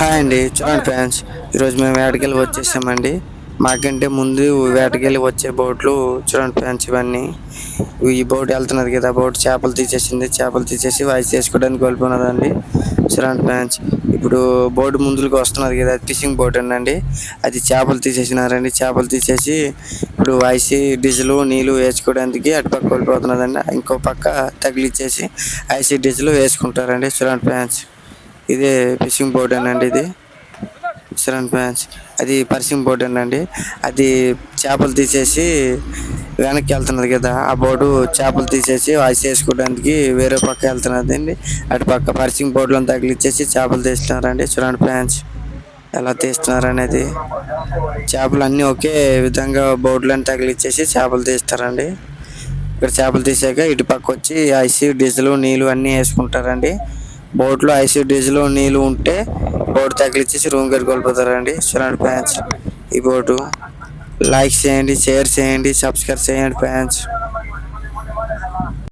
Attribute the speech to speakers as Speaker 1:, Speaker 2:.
Speaker 1: Hi అండి చూడండి fans ఈరోజు మేము వేటకెళ్ళి వచ్చేసామండి. మాకంటే ముందు వేటకెళ్ళి వచ్చే బోట్లు చూడండి ఫ్యాన్స్ ఇవన్నీ. ఈ బోట్ వెళ్తున్నది కదా బోట్ చేపలు తీసేసింది. చేపలు తీసేసి వాయిస్ చేసుకోవడానికి వెళ్ళిపోయినదండి చూడండి ఫ్యాన్స్ ఇప్పుడు బోట్ ముందుకు వస్తున్నది కదా ఫిషింగ్ బోట్ అండి అది చేపలు తీసేసినారండి. చేపలు తీసేసి ఇప్పుడు వాయిస్ డీజిల్ నీళ్ళు వేసుకోవడానికి అటుపక్క వెళ్ళిపోతున్నదండి. ఇంకో పక్క తగిలిచ్చేసి ఐసీ డీజిల్ వేసుకుంటారండి. చూడండి ఫ్యాన్స్ ఇదే ఫిషింగ్ బోట్ అండి ఇది. సరన్ ఫ్యాన్స్ అది పర్సింగ్ బోట్ అండి అది చేపలు తీసేసి వెనక్కి వెళ్తున్నది కదా ఆ బోటు చేపలు తీసేసి వాష్ వేసుకోవడానికి వేరే పక్క వెళ్తున్నది అండి. అటు పక్క పర్సింగ్ బోట్లో తగిలిచ్చేసి చేపలు తీస్తున్నారండి. చూడండి ఫ్యాన్స్ ఎలా తీస్తున్నారు అనేది. చేపలు అన్నీ ఒకే విధంగా బోట్లను తగిలిచ్చేసి చేపలు తీస్తారండి. ఇక్కడ చేపలు తీసాక ఇటు పక్క వచ్చి ఐసీ డీజిల్ నీళ్ళు అన్నీ వేసుకుంటారండి. బోట్లో ఐసీ డీజిల్ నీళ్ళు ఉంటే బోట్ తగిలిచ్చేసి రూమ్ గడికి వెళ్ళిపోతారండి చూడండి ఫ్యాన్స్. ఈ బోటు లైక్ చేయండి షేర్ చేయండి సబ్స్క్రైబ్ చేయండి ఫ్యాన్స్.